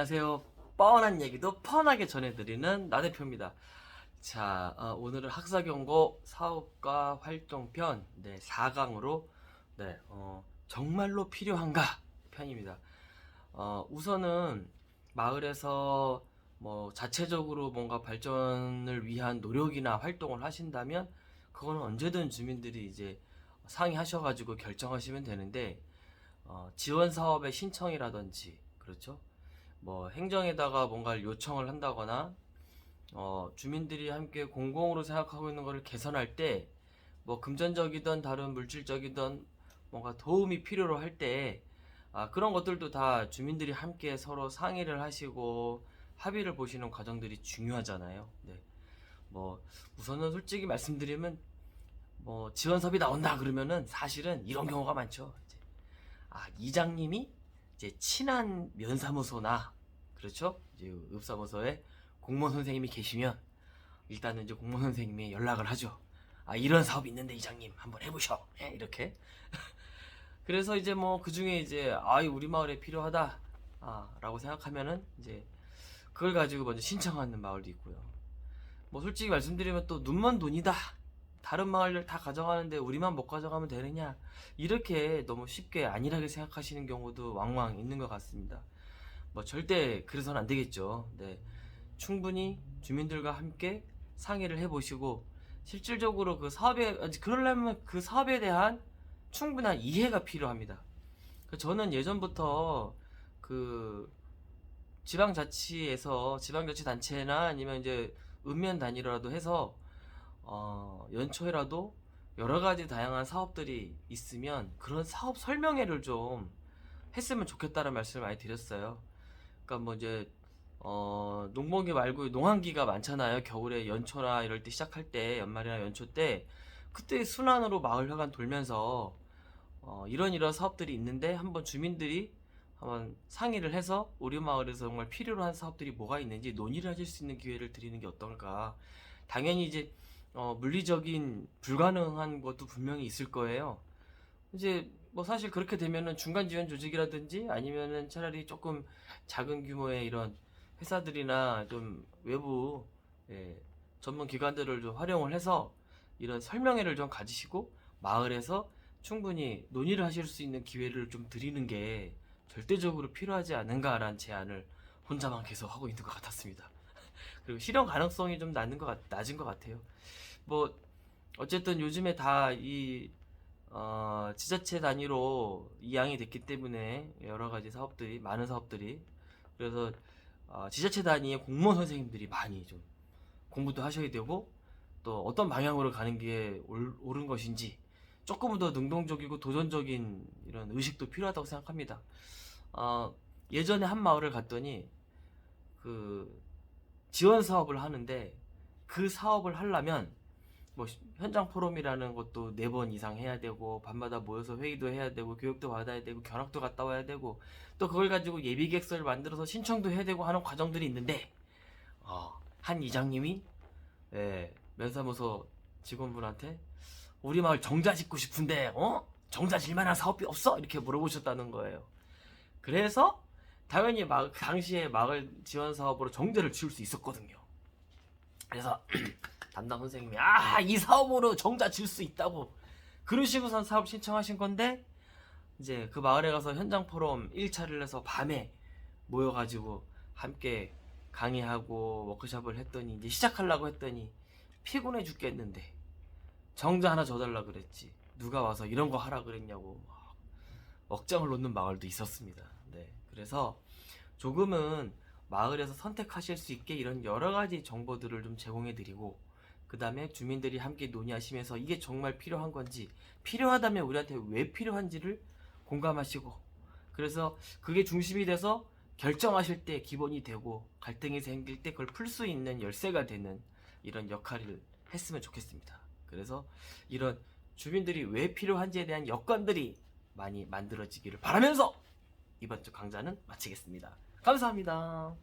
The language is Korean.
안녕하세요. 뻔한 얘기도 뻔하게 전해드리는 나 대표입니다. 자, 어, 오늘은 학사경고 사업가 활동편 네, 4강으로 네, 어, 정말로 필요한가 편입니다. 어, 우선은 마을에서 뭐 자체적으로 뭔가 발전을 위한 노력이나 활동을 하신다면 그거는 언제든 주민들이 이제 상의하셔가지고 결정하시면 되는데 어, 지원 사업의 신청이라든지 그렇죠? 뭐 행정에다가 뭔가를 요청을 한다거나 어, 주민들이 함께 공공으로 생각하고 있는 것을 개선할 때 뭐 금전적이든 다른 물질적이든 뭔가 도움이 필요로 할 때 아, 그런 것들도 다 주민들이 함께 서로 상의를 하시고 합의를 보시는 과정들이 중요하잖아요. 네. 뭐 우선은 솔직히 말씀드리면 뭐 지원섭이 나온다 그러면은 사실은 이런 경우가 많죠. 이제 아 이장님이 이제 친한 면사무소나 그렇죠? 이제 읍사무소에 공무원 선생님이 계시면 일단은 이제 공무원 선생님이 연락을 하죠. 아 이런 사업이 있는데 이장님 한번 해보셔. 예, 이렇게. 그래서 이제 뭐 그 중에 이제 아이 우리 마을에 필요하다. 아라고 생각하면은 이제 그걸 가지고 먼저 신청하는 마을도 있고요. 뭐 솔직히 말씀드리면 또 눈먼 돈이다. 다른 마을을 다 가져가는데 우리만 못 가져가면 되느냐 이렇게 너무 쉽게 안일하게 생각하시는 경우도 왕왕 있는 것 같습니다. 뭐 절대 그래서는 안 되겠죠. 네. 충분히 주민들과 함께 상의를 해보시고 실질적으로 그 사업에 그러려면 그 사업에 대한 충분한 이해가 필요합니다. 그 저는 예전부터 그 지방자치에서 지방자치단체나 아니면 이제 읍면 단위로라도 해서 어, 연초에라도 여러 가지 다양한 사업들이 있으면 그런 사업 설명회를 좀 했으면 좋겠다는 말씀을 많이 드렸어요. 그러니까 뭐 이제 어, 농번기 말고 농한기가 많잖아요. 겨울에 연초나 이럴 때 시작할 때 연말이나 연초 때 그때 순환으로 마을 회관 돌면서 어, 이런 이런 사업들이 있는데 한번 주민들이 한번 상의를 해서 우리 마을에서 정말 필요로 한 사업들이 뭐가 있는지 논의를 하실 수 있는 기회를 드리는 게 어떨까. 당연히 이제 어, 물리적인 불가능한 것도 분명히 있을 거예요. 이제 뭐 사실 그렇게 되면은 중간 지원 조직이라든지 아니면은 차라리 조금 작은 규모의 이런 회사들이나 좀 외부 예, 전문 기관들을 좀 활용을 해서 이런 설명회를 좀 가지시고 마을에서 충분히 논의를 하실 수 있는 기회를 좀 드리는 게 절대적으로 필요하지 않은가라는 제안을 혼자만 계속 하고 있는 것 같았습니다. 그리고 실현 가능성이 좀 낮은 것 같, 낮은 것 같아요. 뭐 어쨌든 요즘에 다이 어, 지자체 단위로 이양이 됐기 때문에 여러 가지 사업들이 많은 사업들이 그래서 어, 지자체 단위의 공무원 선생님들이 많이 좀 공부도 하셔야 되고 또 어떤 방향으로 가는 게 옳, 옳은 것인지 조금 더 능동적이고 도전적인 이런 의식도 필요하다고 생각합니다. 어, 예전에 한 마을을 갔더니 그 지원 사업을 하는데 그 사업을 하려면 뭐 시- 현장 포럼이라는 것도 네 번 이상 해야 되고 밤마다 모여서 회의도 해야 되고 교육도 받아야 되고 견학도 갔다 와야 되고 또 그걸 가지고 예비 계획서를 만들어서 신청도 해야 되고 하는 과정들이 있는데 어, 한 이장님이 예, 면사무소 직원분한테 우리 마을 정자 짓고 싶은데 어 정자 질만한 사업이 없어 이렇게 물어보셨다는 거예요. 그래서 당연히 막 당시에 마을 지원 사업으로 정자를 지을 수 있었거든요. 그래서 담당 선생님이 아 이 사업으로 정자 질수 있다고 그러시고선 사업 신청하신 건데 이제 그 마을에 가서 현장 포럼 1차를 해서 밤에 모여가지고 함께 강의하고 워크숍을 했더니 이제 시작하려고 했더니 피곤해 죽겠는데 정자 하나 줘달라 그랬지 누가 와서 이런 거 하라 그랬냐고 막 억장을 놓는 마을도 있었습니다. 네, 그래서 조금은 마을에서 선택하실 수 있게 이런 여러 가지 정보들을 좀 제공해 드리고 그 다음에 주민들이 함께 논의하시면서 이게 정말 필요한 건지 필요하다면 우리한테 왜 필요한지를 공감하시고 그래서 그게 중심이 돼서 결정하실 때 기본이 되고 갈등이 생길 때 그걸 풀 수 있는 열쇠가 되는 이런 역할을 했으면 좋겠습니다. 그래서 이런 주민들이 왜 필요한지에 대한 여건들이 많이 만들어지기를 바라면서 이번 주 강좌는 마치겠습니다. 감사합니다.